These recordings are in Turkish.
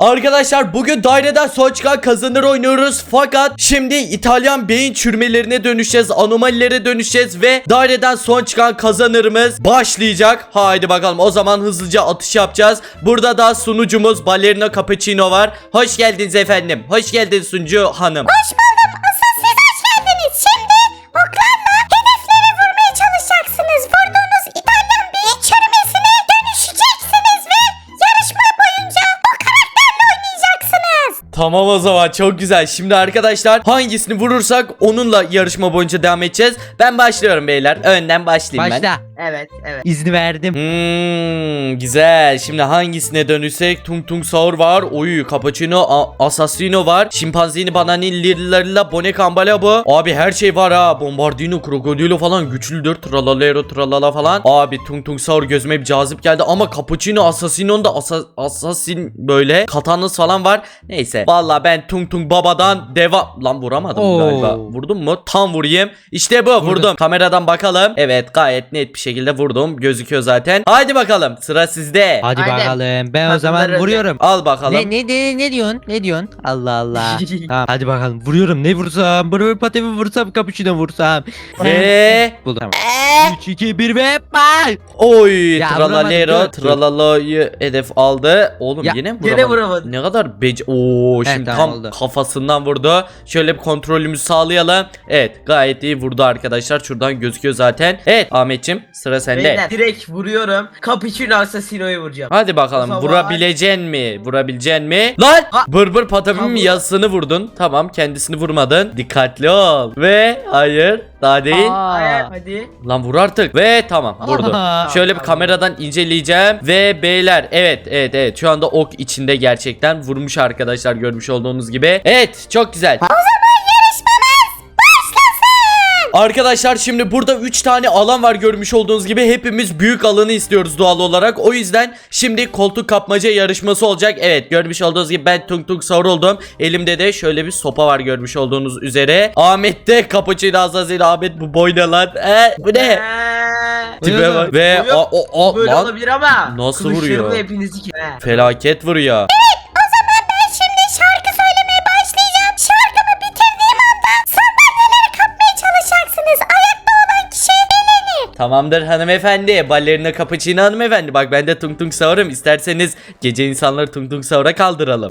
Arkadaşlar bugün daireden son çıkan kazanır oynuyoruz. Fakat şimdi İtalyan beyin çürümelerine dönüşeceğiz anomalilere dönüşeceğiz ve daireden son çıkan kazanırımız başlayacak. Haydi bakalım o zaman hızlıca atış yapacağız. Burada da sunucumuz Ballerina Cappuccino var. Hoş geldiniz efendim. Hoş geldin sunucu hanım. Hoş buldum. Tamam o zaman çok güzel. Şimdi arkadaşlar hangisini vurursak onunla yarışma boyunca devam edeceğiz. Ben başlıyorum beyler. Önden başlayayım ben. Başla. Evet evet. İzni verdim. Hmm, güzel. Şimdi hangisine dönüşsek? Tung Tung Saur var. Oy, Cappuccino, A- Assassino var. Şimpanzini, Banani, Lirlarla, Bone Kambala bu. Abi her şey var ha. Bombardino, Krokodilo falan güçlüdür. Tralalero, tralala falan. Abi Tung Tung Saur gözüme bir cazip geldi. Ama Cappuccino, Assassino'nun da asa- Assassin böyle katanız falan var. Neyse. Vallahi ben Tung Tung Baba'dan devam... Lan vuramadım Oo. galiba. Vurdum mu? Tam vurayım. İşte bu vurdum. Kameradan bakalım. Evet gayet net bir şekilde vurdum. Gözüküyor zaten. Haydi bakalım sıra sizde. Hadi Aynen. bakalım. Ben o zaman Kadınları- vuruyorum. Al bakalım. Ne, ne, ne, ne diyorsun? Ne diyorsun? Allah Allah. tamam hadi bakalım. Vuruyorum. Ne vursam? Bunu patemi vursam, kapıçına vursam. Ve Buldum. 3, 2, 1 ve bay. oy Ya, tralalero vuramadım, dur, dur. tralala'yı hedef aldı. Oğlum Ya, yine mi Gene vuramadı? vuramadı. Ne kadar bec... Oo Evet, şimdi tamam, tam oldu. kafasından vurdu. Şöyle bir kontrolümüzü sağlayalım. Evet gayet iyi vurdu arkadaşlar. Şuradan gözüküyor zaten. Evet Ahmetçim sıra sende. Beyler direkt vuruyorum. Cappuccino Assassino'yu vuracağım. Hadi bakalım O zaman- vurabileceksin mi? Vurabileceksin mi? Lan! Ha- Bır bır patamin Tamam. yazısını vurdun. Tamam kendisini vurmadın. Dikkatli ol. Ve hayır daha değil. Hayır hadi. Lan vur artık. Ve tamam vurdu. Aa. Şöyle bir Tamam. kameradan inceleyeceğim. Ve beyler evet evet evet şu anda ok içinde gerçekten vurmuş arkadaşlar görmüş olduğunuz gibi. Evet çok güzel. Arkadaşlar şimdi burada 3 tane alan var görmüş olduğunuz gibi hepimiz büyük alanı istiyoruz doğal olarak. O yüzden şimdi koltuk kapmaca yarışması olacak. Evet görmüş olduğunuz gibi ben tung tung sahur oldum. Elimde de şöyle bir sopa var görmüş olduğunuz üzere. Ahmet de kapıcıydı Azazel Ahmet bu boy ne lan? E, bu ne? Tipe bak. Ve o o o Böyle lan olabilir ama. Nasıl vuruyor? hepinizi ki. Felaket vuruyor. Tamamdır hanımefendi. Ballerina Cappuccino hanımefendi. Bak ben de tung tung savurum. İsterseniz gece insanları tung tung savura kaldıralım.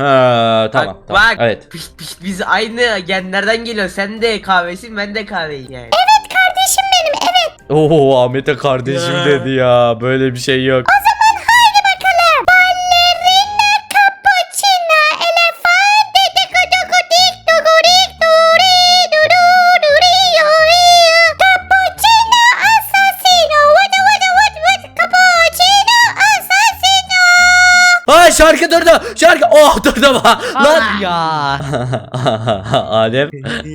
Ha tamam. Bak, tamam. bak. Evet. Pişt pişt biz aynı genlerden geliyor. Sen de kahvesin ben de kahveyim yani. Evet kardeşim benim evet. Oo Ahmet'e kardeşim Ya. dedi ya. Böyle bir şey yok. O zaman şarkı durdu. Şarkı. Oh durdu bak. Lan. Ya. Adem.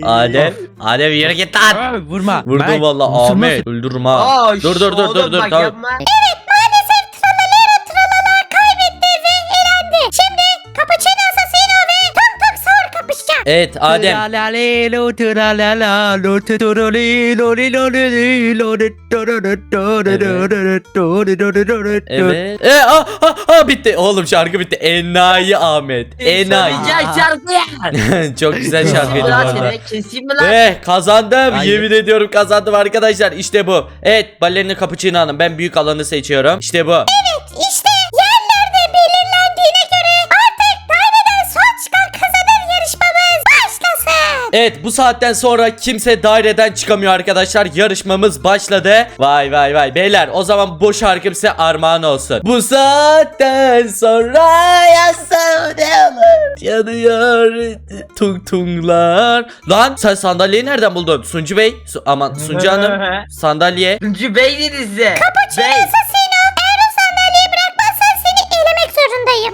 Adem. Adem yürü git lan. Vurma. Vurdum Mert, valla. Ahmet. Öldürme ha. Aa, Dur dur dur dur oğlum dur. bak Tamam. yapma. Evet Adem. Lilolilo. Evet. E, ah, ah, ah, bitti. Oğlum şarkı bitti. Enayi Ahmet. Enayi. Şarkı ya. Çok güzel şarkıydı bu arada. keseyim mi lan? Eh kazandım. Hayır. Yemin ediyorum kazandım arkadaşlar. İşte bu. Evet ballerina cappuccino hanım. Ben büyük alanı seçiyorum. İşte bu. İşte Evet bu saatten sonra kimse daireden çıkamıyor arkadaşlar. Yarışmamız başladı. Vay vay vay. Beyler o zaman bu şarkım size armağan olsun. Bu saatten sonra yasam ne olur? Yanıyor tung tunglar. Lan sen sandalyeyi nereden buldun? Suncu Bey. Su- aman Suncu Hanım. Sandalye. Dedi size. Bey. assassino eğer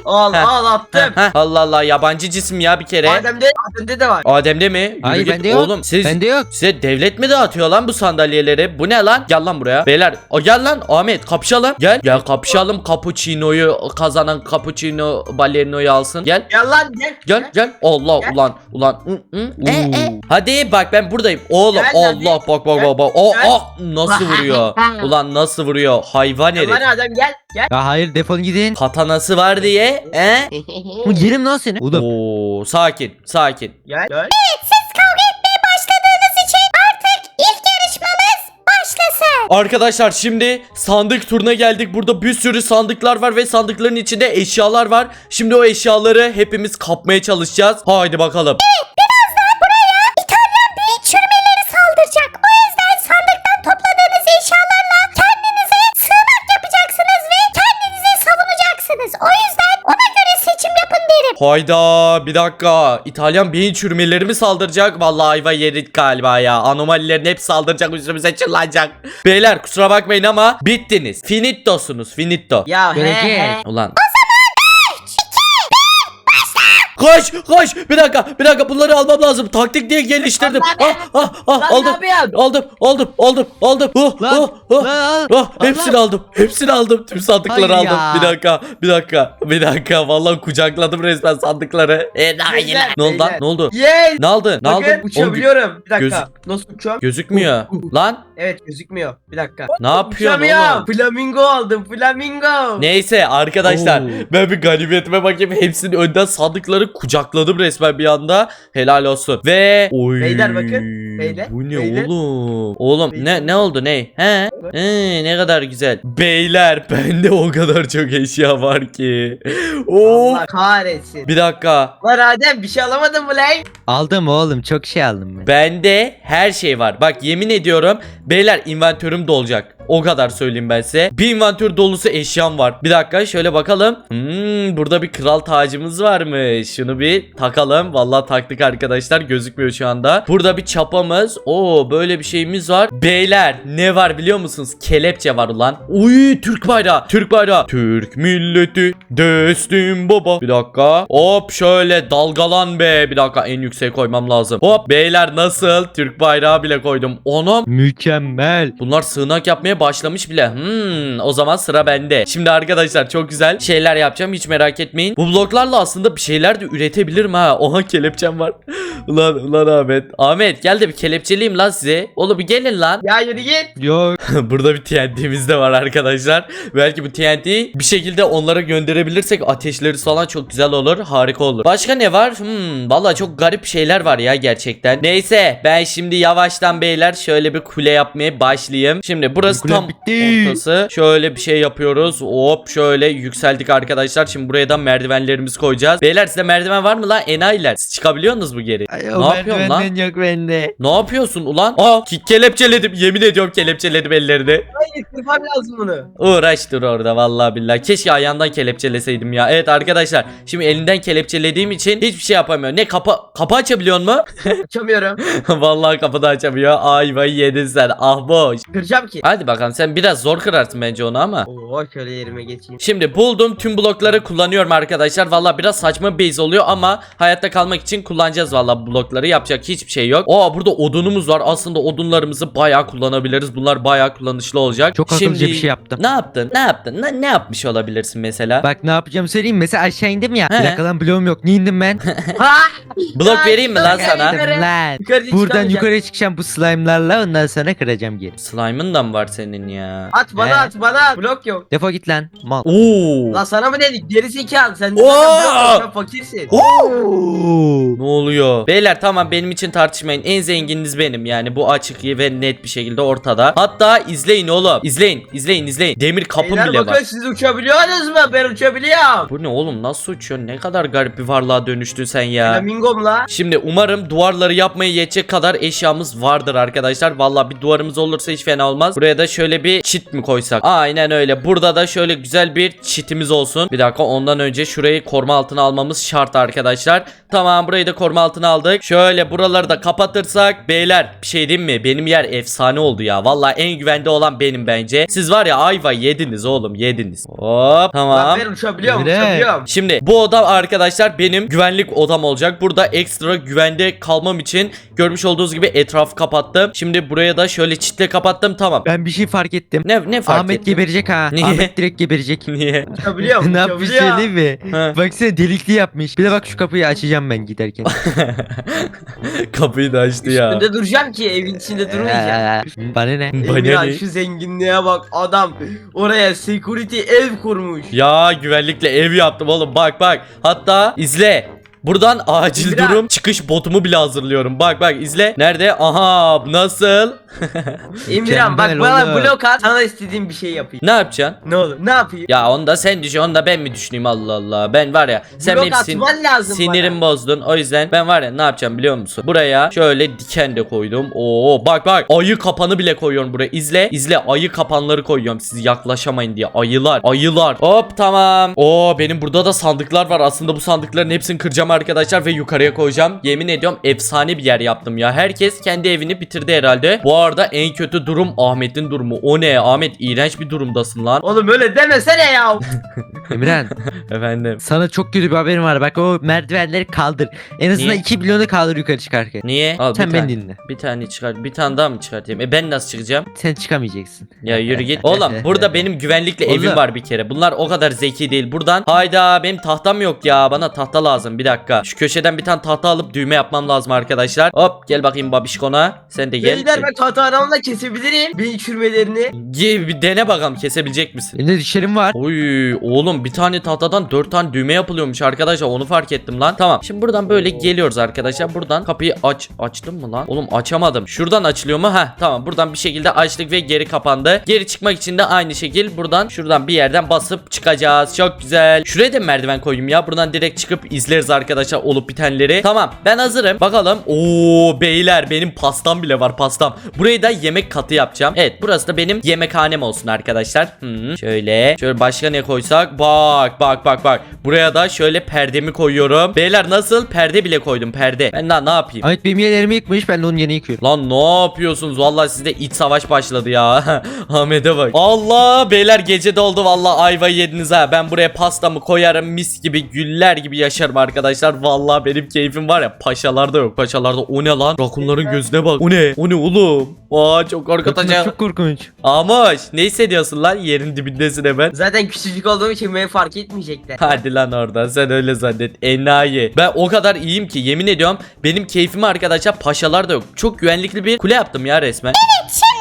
Al Heh. al attım. Heh, Allah Allah yabancı cisim ya bir kere. Adem'de, Adem'de de var. Adem'de mi? Yürü Hayır git. bende yok. Oğlum siz Bende yok. Size devlet mi dağıtıyor lan bu sandalyeleri? Bu ne lan? Gel lan buraya. Beyler o gel lan Ahmet kapışalım. Gel. Gel kapışalım. Cappuccino'yu kazanan cappuccino ballerino'yu alsın. Gel. Gel lan gel. Gel gel. Allah Gel. ulan ulan. Hı, hı, E, e. Hadi bak ben buradayım. Oğlum Gel, Allah bak bak bak bak. O gel. o nasıl vuruyor? ulan nasıl vuruyor? Hayvan Gel herif. lan Adem gel. Gel. Ya hayır defol gidin. Katanası var diye He? He? Bu yerim lan seni. Oğlum. Oo, sakin, sakin. Gel. Gel. Siz kavga etmeye başladığınız için artık ilk yarışmamız başlasın. Arkadaşlar şimdi sandık turuna geldik. Burada bir sürü sandıklar var ve sandıkların içinde eşyalar var. Şimdi o eşyaları hepimiz kapmaya çalışacağız. Haydi bakalım. Birazdan Hayda bir dakika. İtalyan beyin çürümeleri mi saldıracak? Vallahi ayva yedik galiba ya. Anomalilerin hep saldıracak üstümüze çıllanacak. Beyler kusura bakmayın ama bittiniz. Finittosunuz finitto. Ya he he. Ulan. Koş koş bir dakika bir dakika bunları almam lazım taktik diye geliştirdim Lan ah ah ah Lan aldım aldım aldım aldım aldım oh, oh, oh. Ah, hepsini aldım hepsini aldım tüm sandıkları Hayır aldım ya. bir dakika bir dakika bir dakika vallahi kucakladım resmen sandıkları Enayiler. Beyler, ne oldu lan ne oldu Yes. ne aldın ne aldın uçabiliyorum. Bir dakika. göz- Nasıl uçuyorum? gözükmüyor lan Evet gözükmüyor. Bir dakika. ne yapıyorsun oğlum Flamingo aldım. Flamingo. Neyse arkadaşlar Oo. ben bir ganimiyetime bakayım hepsinin önden sandıkları kucakladım resmen bir anda helal olsun ve Oy. Beyler bakın, beyler, bu ne beyler. oğlum oğlum Beyler. ne ne oldu ne he He, ne kadar güzel beyler bende o kadar çok eşya var ki of Allah kahretsin. bir dakika Lan Adem bir şey alamadın mı lan? Aldım oğlum çok şey aldım ben. Bende her şey var. Bak yemin ediyorum beyler inventörüm dolacak. O kadar söyleyeyim ben size. Bir inventör dolusu eşyam var. Bir dakika şöyle bakalım. Hmm, burada bir kral tacımız varmış. Şunu bir takalım. Vallahi taktık arkadaşlar. Gözükmüyor şu anda. Burada bir çapamız. Oo böyle bir şeyimiz var. Beyler ne var biliyor musunuz? Kelepçe var ulan. Uy Türk bayrağı. Türk bayrağı. Türk milleti destin baba. Bir dakika. Hop şöyle dalgalan be. Bir dakika en yükseğe koymam lazım. Hop beyler nasıl? Türk bayrağı bile koydum. Onum. Mükemmel. Bunlar sığınak yapmaya başlamış bile. Hmm, o zaman sıra bende. Şimdi arkadaşlar çok güzel şeyler yapacağım. Hiç merak etmeyin. Bu bloklarla aslında bir şeyler de üretebilirim ha. Oha kelepçem var. ulan ulan Ahmet. Ahmet gel de bir kelepçeliyim lan size. Oğlum bir gelin lan. Ya yürü git. Yok. Burada bir TNT'miz de var arkadaşlar. Belki bu TNT'yi bir şekilde onlara gönderebilirsek ateşleri falan çok güzel olur. Harika olur. Başka ne var? Hmm, valla çok garip şeyler var ya gerçekten. Neyse ben şimdi yavaştan beyler şöyle bir kule yapmaya başlayayım. Şimdi burası Kule tam bitti. ortası. Şöyle bir şey yapıyoruz. Hop şöyle yükseldik arkadaşlar. Şimdi buraya da merdivenlerimizi koyacağız. Beyler size merdiven var mı lan? Enayiler. Siz çıkabiliyor musunuz bu geri? Ay, ne o yapıyorsun lan? yok bende. Ne yapıyorsun ulan? Aa ki kelepçeledim. Yemin ediyorum kelepçeledim ellerini. Hayır kırmam lazım bunu. Uğraş dur orada vallahi billahi. Keşke ayağından kelepçeleseydim ya. Evet arkadaşlar şimdi elinden kelepçelediğim için hiçbir şey yapamıyor. Ne kapı kapı açabiliyor mu? Açamıyorum. vallahi kapı da açamıyor. Ayvayı yedin sen. Ah boş. Kıracağım ki. Hadi bakalım sen biraz zor kırarsın bence onu ama. Oo şöyle yerime geçeyim. Şimdi buldum tüm blokları kullanıyorum arkadaşlar. Valla biraz saçma base oluyor ama hayatta kalmak için kullanacağız valla blokları. Yapacak hiçbir şey yok. Aa burada odunumuz var. Aslında odunlarımızı bayağı kullanabiliriz. Bunlar bayağı kullanışlı olacak. Çok akıllıca bir şey yaptım. Ne yaptın? Ne yaptın? Ne, ne yapmış olabilirsin mesela? Bak ne yapacağım söyleyeyim. Mesela aşağı indim ya. He. Bir dakika lan bloğum yok. Niye indim ben? Ha! Blok vereyim mi lan sana? yukarı. lan. Yukarı Buradan yukarı çıkacağım bu slime'larla ondan sonra kıracağım geri. Slime'ın da mı var senin ya? At bana He. at bana at. Blok yok. Defol git lan. Mal. Oo. Lan sana mı dedik? Geri zekalı. Sen de Oo! zaten blok yok, sen fakirsin. Ne oluyor? Beyler tamam benim için tartışmayın. En zengininiz benim. Yani bu açık ve net bir şekilde ortada. Hatta izleyin oğlum. İzleyin, izleyin, izleyin. Demir kapı Beyler bile bakın var. siz uçabiliyorsunuz mu? Ben uçabiliyorum. Bu ne oğlum? Nasıl uçuyor? Ne kadar garip bir varlığa dönüştün sen ya. Flamingom la. Şimdi umarım duvarları yapmaya yetecek kadar eşyamız vardır arkadaşlar. Valla bir duvarımız olursa hiç fena olmaz. Buraya da şöyle bir çit mi koysak? Aynen öyle. Burada da şöyle güzel bir çitimiz olsun. Bir dakika ondan önce şurayı koruma altına almamız şart arkadaşlar. Tamam burayı da koruma altına aldık. Şöyle buraları da kapatırsak beyler bir şey diyeyim mi? Benim yer efsane oldu ya. Valla en güvende olan benim bence. Siz var ya ayva yediniz oğlum yediniz. Hop tamam. Ben uçabiliyorum Emre. uçabiliyorum. Şimdi bu oda arkadaşlar benim güvenlik odam olacak. Burada ekstra güvende kalmam için görmüş olduğunuz gibi etrafı kapattım. Şimdi buraya da şöyle çitle kapattım tamam. Ben bir şey fark ettim. Ne ne fark Ahmet ettin? geberecek ha. Niye? Ahmet direkt geberecek. Niye? Uçabiliyor mu? ne yapmış Uçabiliyor. söyleyeyim mi? Ha. Baksana delikli yapmış. Bir de bak şu kapıyı açacağım ben giderken. Kapıyı da açtı ya. Üstünde duracağım ki evin içinde durmayacağım. Ee, Bana ne? Bana Emirhan ne? şu zenginliğe bak adam oraya security ev kurmuş. Ya güvenlikle ev yaptım oğlum bak bak. Hatta izle. Buradan acil İmran. durum çıkış botumu bile hazırlıyorum. Bak bak izle. Nerede? Aha nasıl? Emirhan bak bana oldu. blok at sana istediğim bir şey yapayım. Ne yapacaksın? Ne olur ne yapayım? Ya onu da sen düşün onu da ben mi düşüneyim Allah Allah. Ben var ya sen blok benim sin- atman lazım sinirim bana. bozdun. O yüzden ben var ya ne yapacağım biliyor musun? Buraya şöyle diken de koydum. Oo bak bak ayı kapanı bile koyuyorum buraya. İzle izle ayı kapanları koyuyorum. Siz yaklaşamayın diye. Ayılar ayılar. Hop tamam. Oo benim burada da sandıklar var. Aslında bu sandıkların hepsini kıracağım arkadaşlar ve yukarıya koyacağım. Yemin ediyorum efsane bir yer yaptım ya. Herkes kendi evini bitirdi herhalde. Bu arada en kötü durum Ahmet'in durumu. O ne Ahmet iğrenç bir durumdasın lan. Oğlum öyle demesene ya. Emirhan Efendim. sana çok kötü bir haberim var. Bak o merdivenleri kaldır. En azından Niye? 2 milyonu kaldır yukarı çıkarken. Niye? Al Sen bir beni tane. dinle. Bir tane çıkar. Bir tane daha mı çıkartayım? E ben nasıl çıkacağım? Sen çıkamayacaksın. Ya yürü git. Oğlum burada benim güvenlikle evim Oğlum. var bir kere. Bunlar o kadar zeki değil. Buradan hayda benim tahtam yok ya. Bana tahta lazım. Bir dakika. Şu köşeden bir tane tahta alıp düğme yapmam lazım arkadaşlar. Hop gel bakayım babişkona. Sen de gel. Beyler ben tahtalarımla kesebilirim. Bir çürmelerini. Gel bir dene bakalım kesebilecek misin? Elimde dişlerim var. Oy oğlum bir tane tahtadan dört tane düğme yapılıyormuş arkadaşlar onu fark ettim lan. Tamam şimdi buradan böyle geliyoruz arkadaşlar. Buradan kapıyı aç. Açtım mı lan? Oğlum açamadım. Şuradan açılıyor mu? Heh tamam buradan bir şekilde açtık ve geri kapandı. Geri çıkmak için de aynı şekil buradan şuradan bir yerden basıp çıkacağız. Çok güzel. Şuraya da merdiven koyayım ya. Buradan direkt çıkıp izleriz arkadaşlar olup bitenleri. Tamam ben hazırım. Bakalım. Oo beyler benim pastam bile var pastam. Burayı da yemek katı yapacağım. Evet burası da benim yemekhanem olsun arkadaşlar. Hı, şöyle. Şöyle başka ne koysak? Bak bak bak bak. Buraya da şöyle perdemi koyuyorum. Beyler nasıl? Perde bile koydum perde. Ben daha ne yapayım? Ahmet benim yerlerimi yıkmış ben de onun yerini yıkıyorum. Lan ne yapıyorsunuz? Vallahi sizde iç savaş başladı ya. Ahmet'e bak. Allah beyler gece doldu vallahi ayva yediniz ha. Ben buraya pastamı koyarım mis gibi güller gibi yaşarım arkadaşlar. Vallahi benim keyfim var ya paşalarda yok. Paşalarda o ne lan? Rakunların gözüne bak. O ne? O ne oğlum? Aa çok Korkunç, korkutacak. çok korkunç. Amoş ne hissediyorsun lan? Yerin dibindesin hemen. Zaten küçücük olduğum için beni fark etmeyecekler. Hadi lan oradan sen öyle zannet enayi Ben o kadar iyiyim ki yemin ediyorum Benim keyfime arkadaşlar paşalar da yok Çok güvenlikli bir kule yaptım ya resmen Şimdi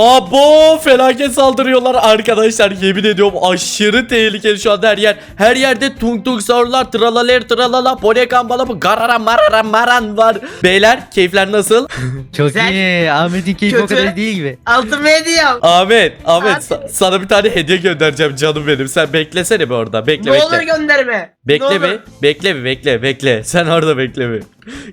Abo felaket saldırıyorlar arkadaşlar yemin ediyorum aşırı tehlikeli şu anda her yer Her yerde tung tung sağırlar tralaler tralala bone kambala bu garara marara maran var Beyler keyifler nasıl? Çok Güzel. iyi. Ahmet'in keyfi o Kötü. kadar değil gibi. Altın medyam. Ahmet Ahmet sa- sana bir tane hediye göndereceğim canım benim sen beklesene bir orada bekle Ne bekle olur gönderme. Ne Bekle olur. bir. Bekle bir bekle bekle. Sen orada bekle bir.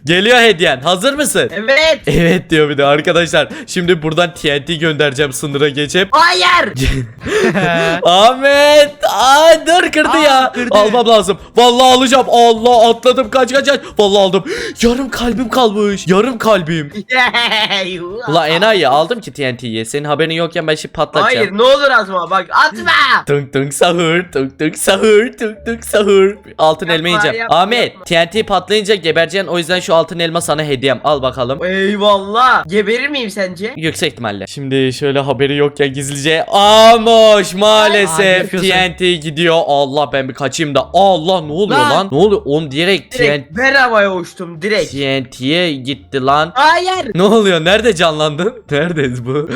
Geliyor hediyen. Hazır mısın? Evet. Evet diyor bir de arkadaşlar. Şimdi buradan TNT göndereceğim sınıra geçip. Hayır. Ahmet! Aa, dur kırdı Aa, ya. kırdı. Almam lazım. Vallahi alacağım. Allah atladım kaç kaç kaç. Vallahi aldım. Yarım kalbim kalmış. Yarım kalbim. Ulan enayi aldım ki TNT'yi. Senin haberin yokken ben şimdi patlatacağım. Hayır ne olur Azma bak atma. Tung tung sahur, tung tung sahur, tung tung sahur. Altın Yapma, elma yiyeceğim. yapma, Ahmet, yapma. TNT patlayınca gebereceksin. O yüzden şu altın elma sana hediyem. Al bakalım. Eyvallah. Geberir miyim sence? Yüksek ihtimalle. Şimdi şöyle haberi yokken gizlice. Amoş Aa, maalesef yapıyorsun. TNT gidiyor. Allah ben bir kaçayım da. Allah ne oluyor lan? Lan. Ne oluyor? On direkt, Direkt ben havaya uçtum direkt. TNT'ye gitti lan. Hayır. Ne oluyor? Nerede canlandın? Neredeyiz bu?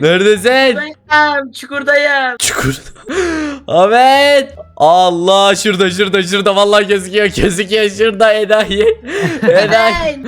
Neredesin? Buradayım. Çukurdayım. Çukur. Ahmet. Allah şurada şurada şurada vallahi gözüküyor gözüküyor şurada enayi. enayi.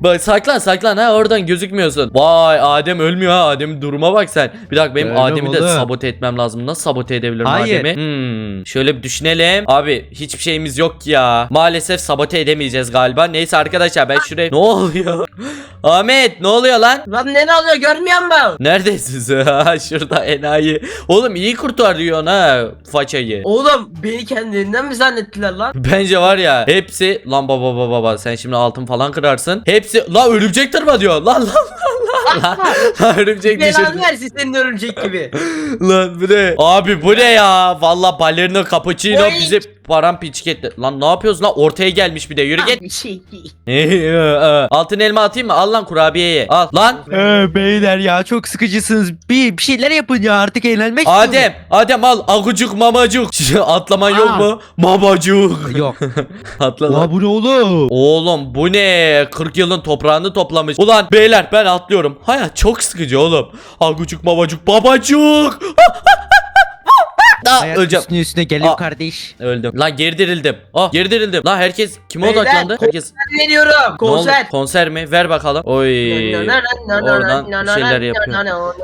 Bak saklan saklan ha oradan gözükmüyorsun. Vay Adem ölmüyor ha Adem'in duruma bak sen. Bir dakika benim Öyle Adem'i de oğlum. sabote etmem lazım. Nasıl sabote edebilirim Hayır. Adem'i? Hmm, şöyle bir düşünelim. Abi hiçbir şeyimiz yok ki ya. Maalesef sabote edemeyeceğiz galiba. Neyse arkadaşlar ben şuraya... Ne oluyor? Ahmet ne oluyor lan? Lan ne ne oluyor görmüyor musun? Neredesiniz? Ha, Şurada enayi. Oğlum iyi kurtarıyorsun ha façayı. Oğlum beni kendilerinden mi zannettiler lan? Bence var ya hepsi lan baba baba baba sen şimdi altın falan kırarsın. Hepsi la örümcek tırma diyor. Lan lan lan lan. lan örümcek düşürdü. Belanı versin senin örümcek gibi. Lan bu ne? Abi bu ne ya? Valla balerina cappuccino Oy. bize paramparça etti. Lan ne yapıyorsun lan? Ortaya gelmiş bir de. Yürü git. Bir şey değil. Altın elma atayım mı? Al lan kurabiyeye. Al lan. Ee, beyler ya çok sıkıcısınız. Bir, bir şeyler yapın ya artık eğlenmek istiyorum. Adem, Adem al agucuk mamacuk. Atlaman yok Aa. mu? Mamacuk. Yok. Atla lan. Oha bu ne oğlum? Oğlum bu ne? 40 yılın toprağını toplamış. Ulan beyler ben atlıyorum. Hayat çok sıkıcı oğlum. Agucuk mamacuk babacuk. Aa, Hayat öleceğim. üstüne üstüne geliyor Aa. kardeş. Öldüm. Lan geri dirildim. Ah geri dirildim. Lan herkes kime Beyler, odaklandı? Herkes Ben veriyorum. Ne oldu? Konser. Konser mi? Ver bakalım. Oy. oradan bir şeyler yapıyor.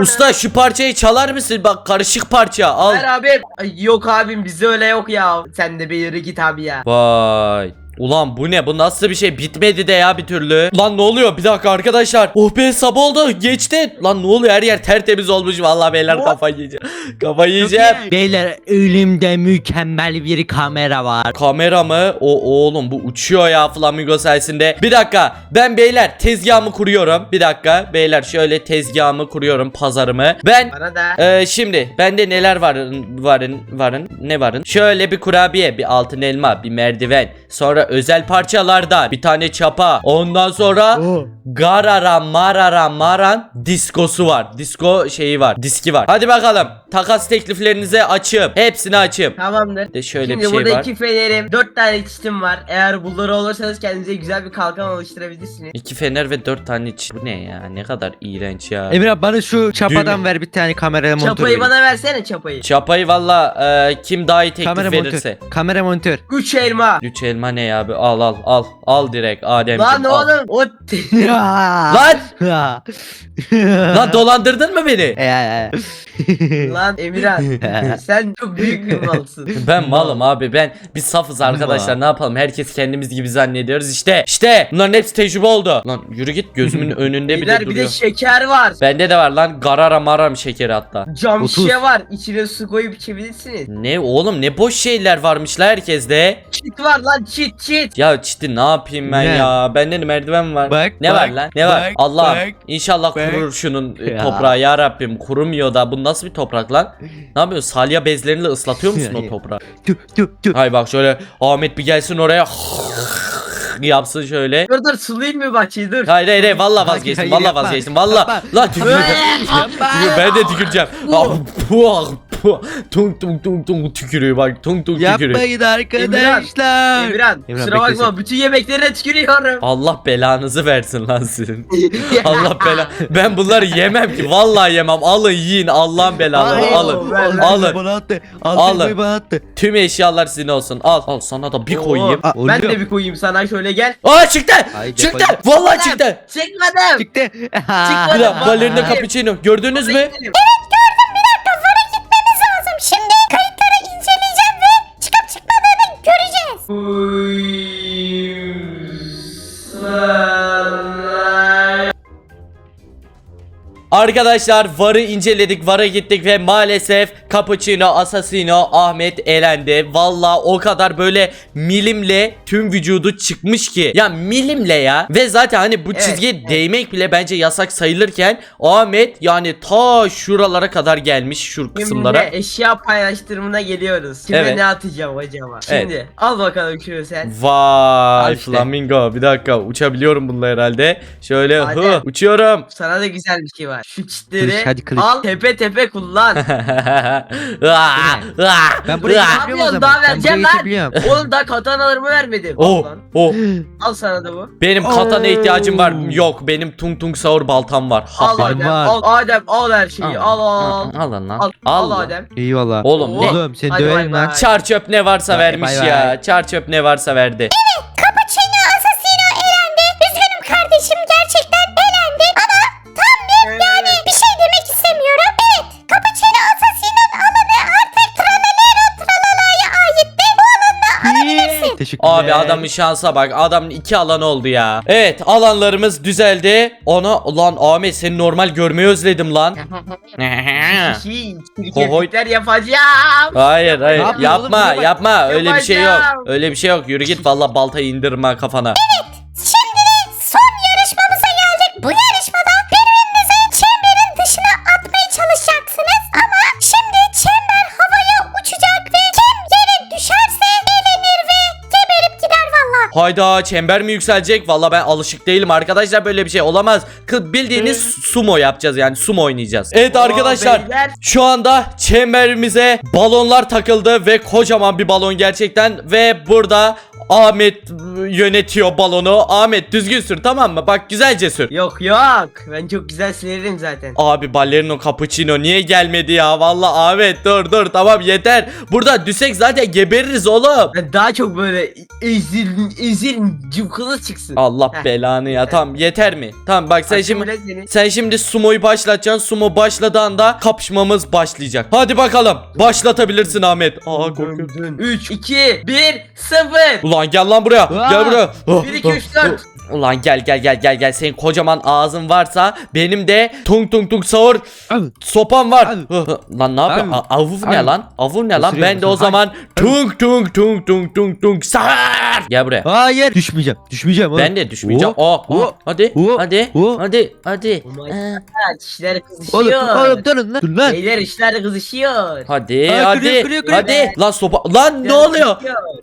Usta şu parçayı çalar mısın? Bak karışık parça. Al. Ver abi. Ay, Yok abim bizde öyle yok ya. Sen de bir yürü git abi ya. Vay. Ulan bu ne? Bu nasıl bir şey? Bitmedi de ya bir türlü. Lan ne oluyor? Bir dakika arkadaşlar. Oh be sabah oldu. Geçti. Lan ne oluyor? Her yer tertemiz olmuş. Vallahi beyler kafayı yiyeceğim. kafayı yiyeceğim. Beyler elimde mükemmel bir kamera var. Kamera mı? O oğlum bu uçuyor ya flamingo sayesinde. Bir dakika. Ben beyler tezgahımı kuruyorum. Bir dakika. Beyler şöyle tezgahımı kuruyorum. Pazarımı. Ben Bana da. Ee, şimdi bende neler varın varın varın ne varın? Şöyle bir kurabiye, bir altın elma, bir merdiven. Sonra özel parçalardan bir tane çapa. Ondan sonra Oo. garara marara maran diskosu var. Disko şeyi var. Diski var. Hadi bakalım. Takas tekliflerinize açım. Hepsini açım. Tamamdır. De şöyle Şimdi bir şey burada var. iki fenerim, dört tane çitim var. Eğer bunları olursanız kendinize güzel bir kalkan oluşturabilirsiniz. İki fener ve dört tane iç. Bu ne ya? Ne kadar iğrenç ya. Emir abi bana şu çapadan Düğme. ver bir tane kamera monitör. Çapayı vereyim. bana versene çapayı. Çapayı valla e, kim daha iyi teklif kamera verirse. monitör. Kamera monitör. Üç elma. Üç elma ne abi? Al al al. Al direkt Ademciğim. Lan al. oğlum o Lan! Lan dolandırdın mı beni? Ee, Lan Emirhan sen çok büyük bir malsın. Ben malım abi ben biz safız arkadaşlar ne yapalım herkes kendimiz gibi zannediyoruz işte işte bunların hepsi tecrübe oldu lan yürü git gözümün önünde bile Beyler bir de duruyor şeker var. bende de var lan garara maram şekeri hatta Cam Otuz. şişe var. İçine su koyup içebilirsiniz. ne oğlum ne boş şeyler varmış la herkeste Çit var lan çit çit. ya çiti ne yapayım ben Ne? ya bende de merdiven var Bak, ne bak, var lan ne var bak, Allah bak, inşallah bak. kurur şunun e, Ya. toprağı ya Rabbim kurumuyor da bu nasıl bir toprak lan? Ne yapıyorsun? Salya bezleriyle ıslatıyor musun o toprağı. Hay bak şöyle Ahmet bir gelsin oraya yapsın şöyle. Dur dur sulayayım mı bahçeyi dur. Hayır hayır hayır valla vazgeçtim hayır, valla yapma. vazgeçtim valla. Yapma. Yapma. Tükür- ben de tüküreceğim. Ah, puh, puh. Tung tung tung tung tükürüyor bak tung tung tükürüyor. Yapmayın arkadaşlar. Emirhan Emirhan, kusura bakma bütün yemeklerine tükürüyorum. Allah belanızı versin lan sizin. Allah bela. Ben bunları yemem ki. Vallahi yemem. Alın yiyin Allah'ın belaları Hayır. alın. ver, ver. Alın. Bana attı. Alın. Alın. Bana attı. Tüm eşyalar sizin olsun. Al. Al sana da bir koyayım. Aa, ben oluyor. de bir koyayım sana şöyle gel. Aa çıktı. Ay, Çıktı. yapayım. Vallahi çıktı. Çıkmadım. Çıktı. Bir de Bak, balerina cappuccino. Gördünüz mü? Gidelim. gitmemiz lazım. Şimdi kayıtları inceleyeceğim ve çıkıp çıkmadığını göreceğiz. Arkadaşlar VAR'ı inceledik VAR'a gittik ve maalesef Cappuccino Assassino Ahmet elendi Valla o kadar böyle milimle tüm vücudu çıkmış ki Ya milimle ya Ve zaten hani bu Evet, çizgiye evet. değmek bile bence yasak sayılırken Ahmet yani ta şuralara kadar gelmiş şu kısımlara Şimdi eşya paylaştırımına geliyoruz. Kime Evet. ne atacağım acaba? Evet. Şimdi al bakalım şunu sen. Vay Al işte. flamingo bir dakika uçabiliyorum bununla herhalde Şöyle Hadi. hı uçuyorum Sana da güzel bir şey var. Şu Kılıç, hadi kılıç. al tepe tepe kullan. Ben burayı ah. geçebiliyorum o yapıyorsun? zaman. Daha Ben vereceğim burayı lan. Oğlum daha katanalarımı vermedim. Oh lan. oh al sana da bu. Benim katana ihtiyacım var. Yok benim tung tung sahur baltam var. Al ha. Benim Adem, var. al Adem, al her şeyi. Al al. Al lan lan. Al, Al, al lan. Adem. Eyvallah. Oğlum ne? Oğlum seni Hadi döverim lan. bay. Çar çöp ne varsa Bay vermiş bay ya. Çar çöp ne varsa verdi. Cappuccino Teşekkürler. Abi adamın şansa bak. Adamın iki alan oldu ya. Evet alanlarımız düzeldi. Ona lan Ahmet seni normal görmeyi özledim lan. Çirkeflikler yapacağım. hayır hayır yapma bak. yapma öyle bir şey yok. Yapacağım. Öyle bir şey yok. Yürü git valla baltayı indirme kafana. Hayda çember mi yükselecek? Valla ben alışık değilim arkadaşlar böyle bir şey olamaz. Bildiğiniz sumo yapacağız yani sumo oynayacağız. Evet arkadaşlar beyler. şu anda çemberimize balonlar takıldı ve kocaman bir balon gerçekten ve burada Ahmet yönetiyor balonu. Ahmet düzgün sür tamam mı? Bak güzelce sür. Yok yok. Ben çok güzel silerim zaten. Abi ballerino cappuccino niye gelmedi ya? Valla Ahmet dur dur tamam yeter. Burada düşsek zaten gebeririz oğlum. Ben daha çok böyle ezil ezil cıvkılı çıksın. Allah Heh. belanı ya. Tamam yeter mi? Tamam bak sen Açın şimdi seni. sen şimdi sumoyu başlatacaksın. Sumo başladığı anda kapışmamız başlayacak. Hadi bakalım. Başlatabilirsin Ahmet. Aa korkuyorum. 3 2 1 0 Ulan gel lan buraya. Aa! Gel buraya. 1 2 3 4 Ulan gel gel gel gel gel. Senin kocaman ağzın varsa benim de tung tung tung Al. sopam var. Al. lan ne. A- Avuf ne lan? Avuf ne lan? Ben de o zaman tung tung tung tung tung tung sahur. Gel buraya. Hayır. Düşmeyeceğim. Düşmeyeceğim oğlum. Ben de düşmeyeceğim. Oh, hop, hadi, hadi, hadi, hadi. Oh god işler Oğlum, kızışıyor. oğlum durun lan. Dur lan. Beyler işler kızışıyor. Hadi, hadi, hadi. Lan sopa, lan ne oluyor?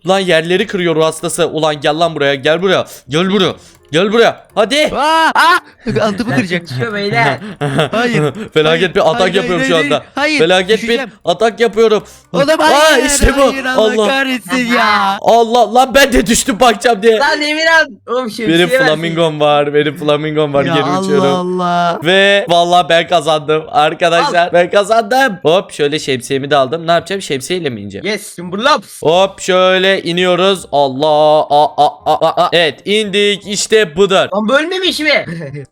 Lan yerleri kırıyor o hastası. Ulan gel lan buraya, gel buraya, gel buraya, gel buraya. Hadi. Aa, aa. İşler kıracak. kızışıyor beyler. Hayır. Felaket bir atak Hayır, yapıyorum hayır, şu hayır, anda. hayır. Felaket bir Düşeceğim. atak yapıyorum. Oğlum Aa, hayır. işte bu. Hayır, Allah, Allah. kahretsin ya. Allah lan ben de düştüm bakacağım diye. Lan Emirhan. Oğlum şemsiye Benim versin. flamingom var, benim flamingom var. Ya Geri Allah uçuyorum. Allah. Ve vallahi ben kazandım arkadaşlar. Ben kazandım. Hop şöyle şemsiyemi de aldım. Ne yapacağım? Şemsiyeyle mi ineceğim? Yes. Timberlaps. Hop şöyle iniyoruz. Allah. A, a, a, a, a. Evet indik işte budur. Lan bölmemiş mi?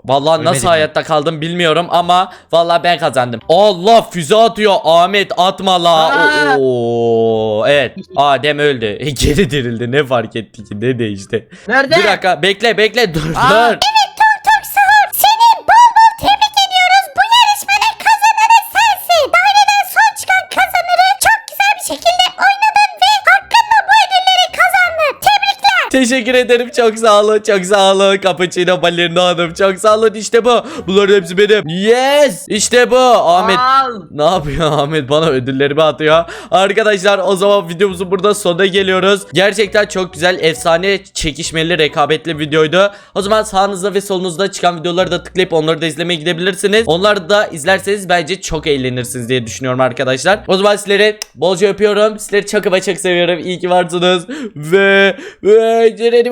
Vallahi Ölmedim nasıl ben. hayatta kaldım bilmiyorum ama vallahi ben kazandım. Allah füze atıyor. Ahmet atma la. Aa! Oo, evet. Adem öldü. Geri dirildi. Ne fark etti ki? Ne değişti? Nerede? Bir dakika bekle bekle dur Aa! dur. Teşekkür ederim. Çok sağ olun. Çok sağ olun. Cappuccino Ballerino Hanım. Çok sağ olun. İşte bu. Bunların hepsi benim. Yes. İşte bu. Ahmet. Al. Ne yapıyor Ahmet bana ödüllerimi atıyor. Arkadaşlar o zaman videomuzun burada sonuna geliyoruz. Gerçekten çok güzel efsane çekişmeli rekabetli videoydu. O zaman sağınızda ve solunuzda çıkan videoları da tıklayıp onları da izlemeye gidebilirsiniz. Onları da izlerseniz bence çok eğlenirsiniz diye düşünüyorum arkadaşlar. O zaman sizleri bolca öpüyorum. Sizleri çok ama çok seviyorum. İyi ki varsınız. Ve ve Thanks, and